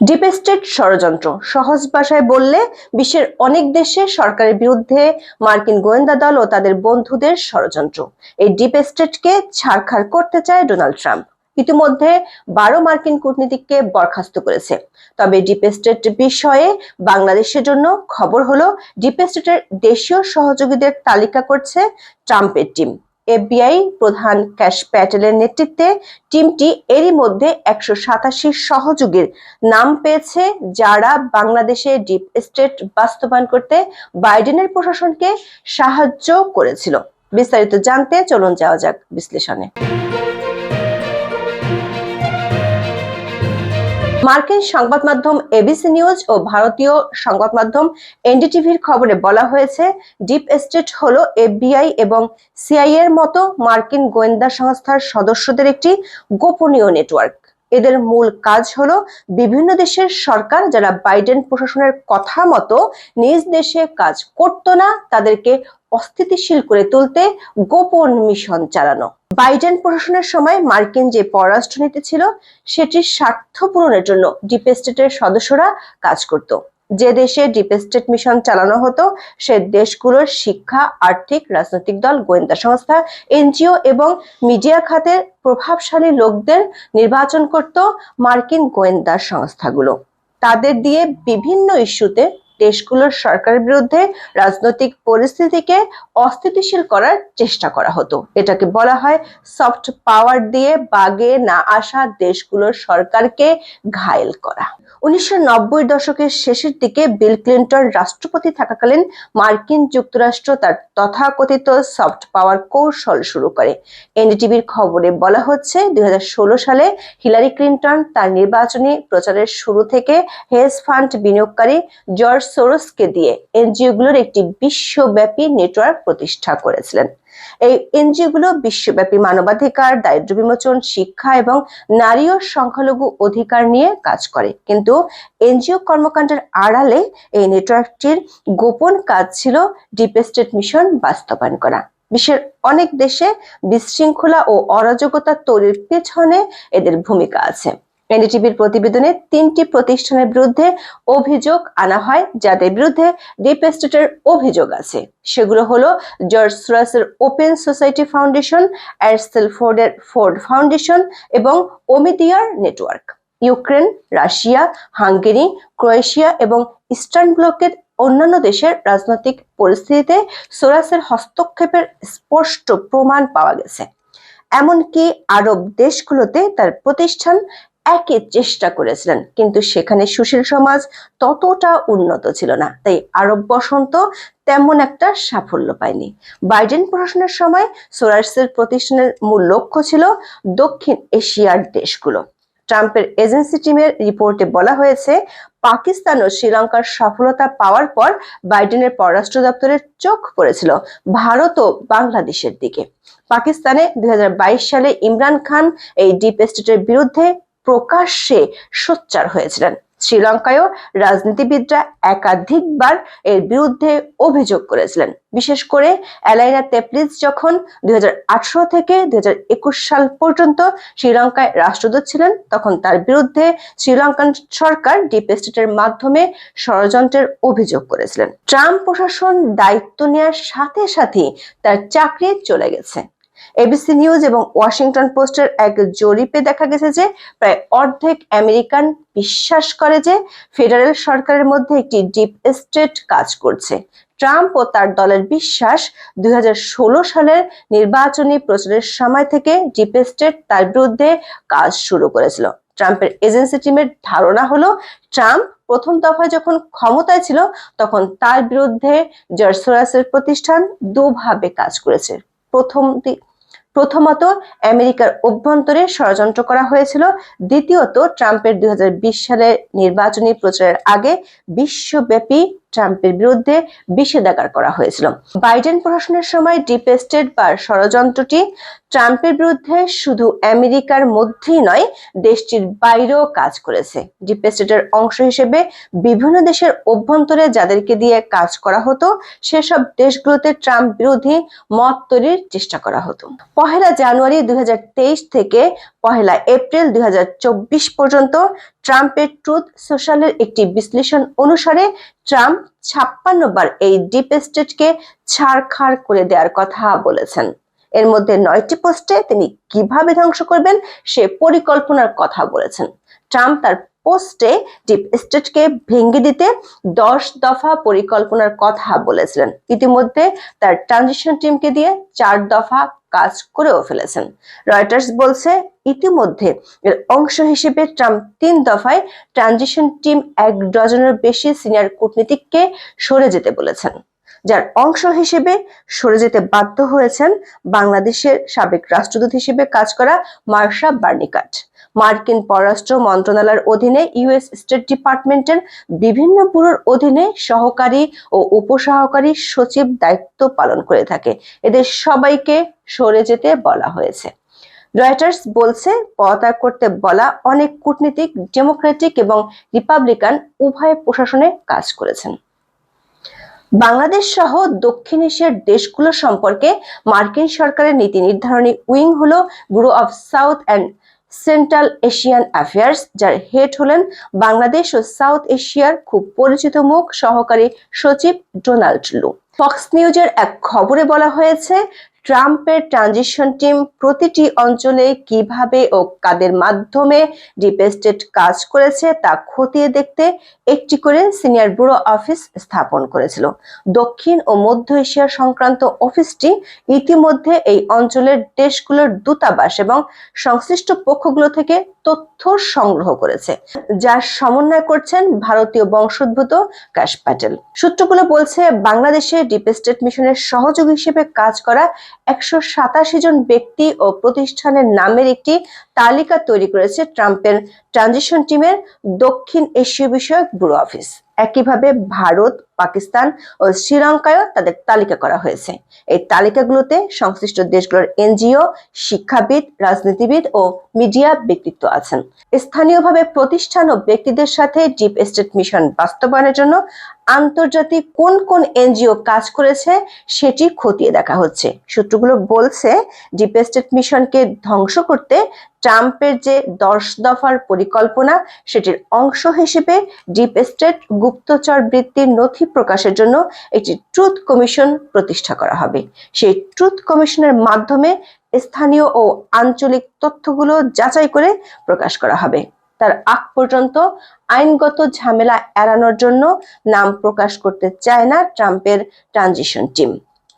Deep state ষড়যন্ত্র। সহজ ভাষায় বললে বিশ্বের অনেক দেশে সরকারের বিরুদ্ধে মার্কিন গোয়েন্দা দল ও তাদের বন্ধুদের ষড়যন্ত্র। এই ডিপ স্টেটকে ছাড়খাড় করতে চায় ডোনাল্ড ট্রাম্প। ইতিমধ্যে বারো মার্কিন কূটনীতিককে বরখাস্ত করেছে। তবে ডিপ স্টেট বিষয়ে বাংলাদেশের জন্য খবর হলো ডিপ স্টেটের দেশীয় সহযোগীদের তালিকা করছে ট্রাম্পের টিম। এফবিআই প্রধান ক্যাশ প্যাটেলের নেতৃত্বে টিমটি এরই মধ্যে একশো সাতাশি সহযোগীর নাম পেয়েছে, যারা বাংলাদেশে ডিপ স্টেট বাস্তবায়ন করতে বাইডেনের প্রশাসনকে সাহায্য করেছিল। বিস্তারিত জানতে চলুন যাওয়া যাক বিশ্লেষণে। মার্কিন সংবাদ মাধ্যম এবিসি নিউজ ও ভারতীয় সংবাদ মাধ্যম এনডিটিভির খবরে বলা হয়েছে ডিপ স্টেট হলো এফবিআই এবং সিআই এর মতো মার্কিন গোয়েন্দা সংস্থার সদস্যদের একটি গোপনীয় নেটওয়ার্ক। এদের মূল কাজ হলো বিভিন্ন দেশের সরকার যারা বাইডেন প্রশাসনের কথা মতো নিজ দেশে কাজ করতো না, তাদেরকে অস্থিতিশীল করে তুলতে গোপন মিশন চালানো। বাইডেন প্রশাসনের সময় মার্কিন যে পররাষ্ট্রনীতি ছিল, সেটির স্বার্থ পূরণের জন্য ডিপ স্টেটের সদস্যরা কাজ করত। যে দেশে ডিপ স্টেট মিশন চালানো হতো, সে দেশগুলোর শিক্ষা, আর্থিক, রাজনৈতিক দল, গোয়েন্দা সংস্থা, এনজিও এবং মিডিয়া খাতের প্রভাবশালী লোকদের নির্বাচন করত মার্কিন গোয়েন্দা সংস্থাগুলো। তাদের দিয়ে বিভিন্ন ইস্যুতে দেশগুলোর সরকারের বিরুদ্ধে রাজনৈতিক পরিস্থিতিকে অস্থিতিশীল করার চেষ্টা করা হতো। এটাকে বলা হয় সফট পাওয়ার দিয়ে বাগে না আসা দেশগুলোর সরকারকে ঘায়েল করা। উনিশশো দশকের শেষের দিকে বিল ক্লিন্টন রাষ্ট্রপতি থাকাকালীন মার্কিন যুক্তরাষ্ট্র তার তথাকথিত সফট পাওয়ার কৌশল শুরু করে। এনডিটিভির খবরে বলা হচ্ছে, দুই হাজার ষোলো সালে হিলারি ক্লিন্টন তার নির্বাচনী প্রচারের শুরু থেকে হেজ ফান্ড বিনিয়োগকারী জর্জ সোরসকে দিয়ে এনজিওগুলোর একটি বিশ্বব্যাপী নেটওয়ার্ক প্রতিষ্ঠা করেছিলেন। এই এনজিওগুলো বিশ্বব্যাপী মানবাধিকার দারিদ্র বিমোচন, শিক্ষা এবং নারী ও সংখ্যালঘু অধিকার নিয়ে কাজ করে। কিন্তু এনজিও কর্মকাণ্ডের আড়ালে এই নেটওয়ার্কটির গোপন কাজ ছিল ডিপ স্টেট মিশন বাস্তবায়ন করা। বিশ্বের অনেক দেশে বিশৃঙ্খলা ও অরাজকতা তৈরির পেছনে এদের ভূমিকা আছে। এনডিটিভির প্রতিবেদনে তিনটি প্রতিষ্ঠানের বিরুদ্ধে অভিযোগ আনা হয়, যাদের বিরুদ্ধে ডিপ স্টেটের অভিযোগ আছে। সেগুলো হলো জর্জ সুরাসের ওপেন সোসাইটি ফাউন্ডেশন, অ্যারসেল ফোর্ডের ফোর্ড ফাউন্ডেশন এবং Omidyar network. Ukraine, Russia, Hungary, Croatia এবং ইস্টার্ন ব্লকের অন্যান্য দেশের রাজনৈতিক পরিস্থিতিতে সোরাসের হস্তক্ষেপের স্পষ্ট প্রমাণ পাওয়া গেছে। এমনকি আরব দেশগুলোতে তার প্রতিষ্ঠান একই চেষ্টা করেছিলেন, কিন্তু সেখানে সুশীল সমাজ ততটা উন্নত ছিল না। তাই আরব বসন্ত তেমন একটা সাফল্য পায়নি। বাইডেন প্রশাসনের সময় সোরার্সের প্রতিষ্ঠানের মূল লক্ষ্য ছিল দক্ষিণ এশিয়ার দেশগুলো। ট্রাম্পের এজেন্সি টিমের রিপোর্টে বলা হয়েছে, পাকিস্তান ও শ্রীলঙ্কার সফলতা পাওয়ার পর বাইডেনের পররাষ্ট্র দপ্তরের চোখ পড়েছিল ভারত ও বাংলাদেশের দিকে। পাকিস্তানে দুই হাজার বাইশ সালে ইমরান খান এই ডিপ স্টেটের বিরুদ্ধে প্রকাশ্যে সোচ্চার হয়েছিলেন। শ্রীলঙ্কায়ও রাজনীতিবিদরা একাধিকবার এর বিরুদ্ধে অভিযোগ করেছিলেন। বিশেষ করে অ্যালাইনা তেপলিজ যখন দু হাজার আঠেরো থেকে দু হাজার একুশ সাল পর্যন্ত শ্রীলঙ্কায় রাষ্ট্রদূত ছিলেন, তখন তার বিরুদ্ধে শ্রীলঙ্কান সরকার ডিপ স্টেটের মাধ্যমে ষড়যন্ত্রের অভিযোগ করেছিলেন। ট্রাম্প প্রশাসন দায়িত্ব নেওয়ার সাথে সাথে তার চাকরি চলে গেছে। এবিসি নিউজ এবং ওয়াশিংটন পোস্টের এক জরিপে দেখা গেছে যে প্রায় অর্ধেক আমেরিকান বিশ্বাস করে যে ফেডারেল সরকারের মধ্যে একটি ডিপ স্টেট কাজ করছে। ট্রাম্প ও তার দলের বিশ্বাস দুই হাজার ষোলো সালের নির্বাচনী প্রচারের সময় থেকে ডিপ স্টেট তার বিরুদ্ধে কাজ শুরু করেছিল। ট্রাম্পের এজেন্সি টিমের ধারণা হলো, ট্রাম্প প্রথম দফায় যখন ক্ষমতায় ছিল, তখন তার বিরুদ্ধে জর্জ সোরাসের প্রতিষ্ঠান দুভাবে কাজ করেছে। প্রথম প্রথমত আমেরিকার অভ্যন্তরে ষড়যন্ত্র করা হয়েছিল, দ্বিতীয়ত ট্রাম্পের দুই হাজার বিশ সালের নির্বাচনী প্রচারের আগে বিশ্বব্যাপী ট্রাম্পের বিরুদ্ধে নিষেধাজ্ঞা করা হয়েছিল। বাইডেন প্রশাসনের সময় ডিপ স্টেট বা ষড়যন্ত্রটি ট্রাম্পের বিরুদ্ধে শুধু আমেরিকার মধ্যেই নয়, দেশটির বাইরেও কাজ করেছে। ডিপেস্টেটের অংশ হিসেবে বিভিন্ন দেশের অভ্যন্তরে যাদেরকে দিয়ে কাজ করা হতো, সেসব দেশগুলোতে ট্রাম্প বিরোধী মত তৈরির চেষ্টা করা হতো। পহেলা জানুয়ারি দুই হাজার তেইশ থেকে পহেলা এপ্রিল দুই হাজার চব্বিশ পর্যন্ত ট্রাম্পের ট্রুথ সোশ্যালের একটি বিশ্লেষণ অনুসারে ট্রাম্প ছাপ্পান্ন বার এই ডিপেস্টেটকে ছাড়খাড় করে দেওয়ার কথা বলেছেন। এর মধ্যে নয়টি পোস্টে তিনি কীভাবে ধ্বংস করবেন সে পরিকল্পনার কথা বলেছেন। ট্রাম্প তার পোস্টে ডিপ স্টেটকে ভেঙে দিতে দশ দফা পরিকল্পনার কথা বলেছিলেন। ইতিমধ্যে তার ট্রানজিশন টিমকে দিয়ে চার দফা কাজ করেও ফেলেছেন। রয়টার্স বলছে, ইতিমধ্যে এর অংশ হিসেবে ট্রাম্প তিন দফায় ট্রানজিশন টিম এক ডজনের বেশি সিনিয়র কূটনীতিককে সরে যেতে বলেছেন। যার অংশ হিসেবে সরে যেতে বাধ্য হয়েছেন বাংলাদেশের সাবেক রাষ্ট্রদূত হিসেবে কাজ করা মার্শা বার্নিকাট। মার্কিন পররাষ্ট্র মন্ত্রণালয়ের অধীনে ইউএস স্টেট ডিপার্টমেন্টের বিভিন্ন ব্যুরোর অধীনে সহকারী ও উপসহকারী সচিব দায়িত্ব পালন করে থাকে। এদের সবাইকে সরে যেতে বলা হয়েছে। রয়টার্স বলছে পদত্যাগ করতে বলা অনেক কূটনীতিক, ডেমোক্রেটিক এবং রিপাবলিকান উভয় প্রশাসনে কাজ করেছেন। বাংলাদেশ সহ দক্ষিণ এশিয়ার দেশগুলো সম্পর্কে মার্কিন সরকারের নীতি নির্ধারণী উইং হলো bureau of south and central Asian affairs, যার হেড হলেন বাংলাদেশ ও সাউথ এশিয়ার খুব পরিচিত মুখ সহকারী সচিব ডোনাল্ড লু। ফক্স নিউজের এক খবরে বলা হয়েছে ট্রাম্পের ট্রানজিশন টিম প্রতিটি অঞ্চলে কীভাবে ও কাদের মাধ্যমে ডিপ স্টেট কাজ করেছে তা খতিয়ে দেখতে একটি করে সিনিয়র ব্যুরো অফিস স্থাপন করেছিল। দক্ষিণ ও মধ্য এশিয়া সংক্রান্ত অফিসটি ইতিমধ্যে এই অঞ্চলের দেশগুলোর দূতাবাস এবং সংশ্লিষ্ট পক্ষগুলো থেকে তথ্য সংগ্রহ করেছে যার সমন্বয় করছেন ভারতীয় বংশোদ্ভূত কাশ প্যাটেল। সূত্রগুলো বলছে, বাংলাদেশে ডিপ স্টেট মিশনের সহযোগী হিসেবে কাজ করা একশো সাতাশি জন ব্যক্তি ও প্রতিষ্ঠানের নামের একটি তালিকা তৈরি করেছে ট্রাম্পের ট্রানজিশন টিমের দক্ষিণ এশীয় বিষয়ক ব্যুরো অফিস। একইভাবে ভারত পাকিস্তান ও শ্রীলঙ্কায়ও তাদের তালিকা করা হয়েছে। এই তালিকাগুলোতে সংশ্লিষ্ট দেশগুলোর এনজিও, শিক্ষাবিদ, রাজনীতিবিদ ও মিডিয়া ব্যক্তিত্ব আছেন। স্থানীয়ভাবে প্রতিষ্ঠান ও ব্যক্তিদের সাথে ডিপ এস্টেট মিশন বাস্তবায়নের জন্য আন্তর্জাতিক কোন কোন এনজিও কাজ করেছে সেটি খতিয়ে দেখা হচ্ছে। সূত্রগুলো বলছে, ডিপ এস্টেট মিশনকে ধ্বংস করতে ট্রাম্পের যে দশ দফার পরিকল্পনা, সেটির অংশ হিসেবে ডিপ স্টেট গুপ্তচর বৃত্তির নথি প্রকাশের জন্য একটি ট্রুথ কমিশন প্রতিষ্ঠা করা হবে। সেই ট্রুথ কমিশনের মাধ্যমে স্থানীয় ও আঞ্চলিক তথ্যগুলো যাচাই করে প্রকাশ করা হবে। তার আগ পর্যন্ত আইনগত ঝামেলা এড়ানোর জন্য নাম প্রকাশ করতে চায় না ট্রাম্পের ট্রানজিশন টিম।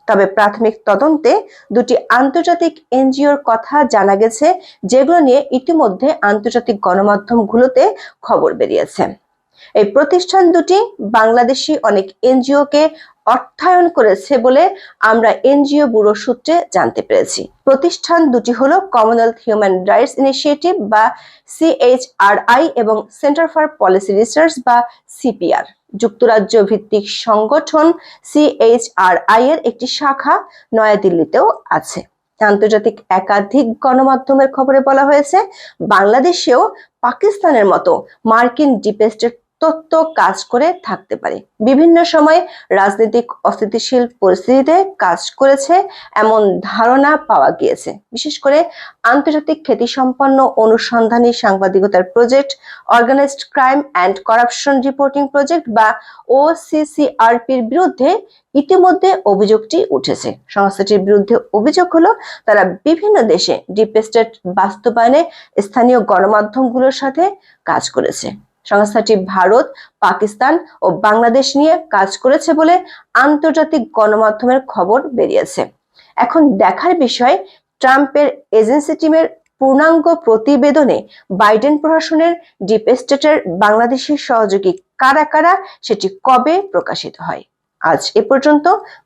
তবে প্রাথমিক তদন্তে দুটি আন্তর্জাতিক এনজিওর কথা জানা গেছে, যেগুলো নিয়ে ইতিমধ্যে আন্তর্জাতিক গণমাধ্যমগুলোতে খবর বেরিয়েছে। এই প্রতিষ্ঠান দুটি বাংলাদেশি অনেক এনজিওকে অর্থায়ন করেছে বলে আমরা এনজিও ব্যুরো সূত্রে জানতে পেরেছি। প্রতিষ্ঠান দুটি হলো কমনওয়েলথ হিউম্যান রাইটস ইনিশিয়েটিভ বা সিএইচআরআই এবং সেন্টার ফর পলিসি রিসার্চ বা সিপিআর যুক্তরাজ্য ভিত্তিক সংগঠন সিএইচআরআই এর একটি শাখা নয়াদিল্লিতেও আছে। আন্তর্জাতিক একাধিক গণমাধ্যমের খবরে বলা হয়েছে, বাংলাদেশেও পাকিস্তানের মতো মার্কিন ডিপেস্টেড তত্ত্ব কাজ করে থাকতে পারে। বিভিন্ন সময় রাজনৈতিক অস্থিতিশীল পরিস্থিতিতে কাজ করেছে এমন ধারণা পাওয়া গিয়েছে। বিশেষ করে আন্তর্জাতিক খ্যাতিসম্পন্ন অনুসন্ধানী সাংবাদিকতার project organized crime and corruption reporting project বা ওসিসিআরপির বিরুদ্ধে ইতিমধ্যে অভিযোগটি উঠেছে। সংস্থাটির বিরুদ্ধে অভিযোগ হলো, তারা বিভিন্ন দেশে ডিপ বাস্তবায়নে স্থানীয় গণমাধ্যমগুলোর সাথে কাজ করেছে। সংস্থাটি ভারত, পাকিস্তান ও বাংলাদেশ নিয়ে কাজ করেছে বলে আন্তর্জাতিক গণমাধ্যমের খবর বেরিয়েছে। এখন দেখার বিষয়, ট্রাম্পের এজেন্সি টিমের পূর্ণাঙ্গ প্রতিবেদনে বাইডেন প্রশাসনের ডিপ স্টেটের বাংলাদেশের সহযোগী কারা কারা, সেটি কবে প্রকাশিত হয়? আজ এ পর্যন্ত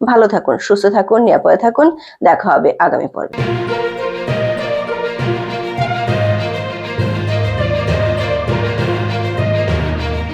ভালো থাকুন, সুস্থ থাকুন, নিরাপদে থাকুন, দেখা হবে আগামী পর্বে।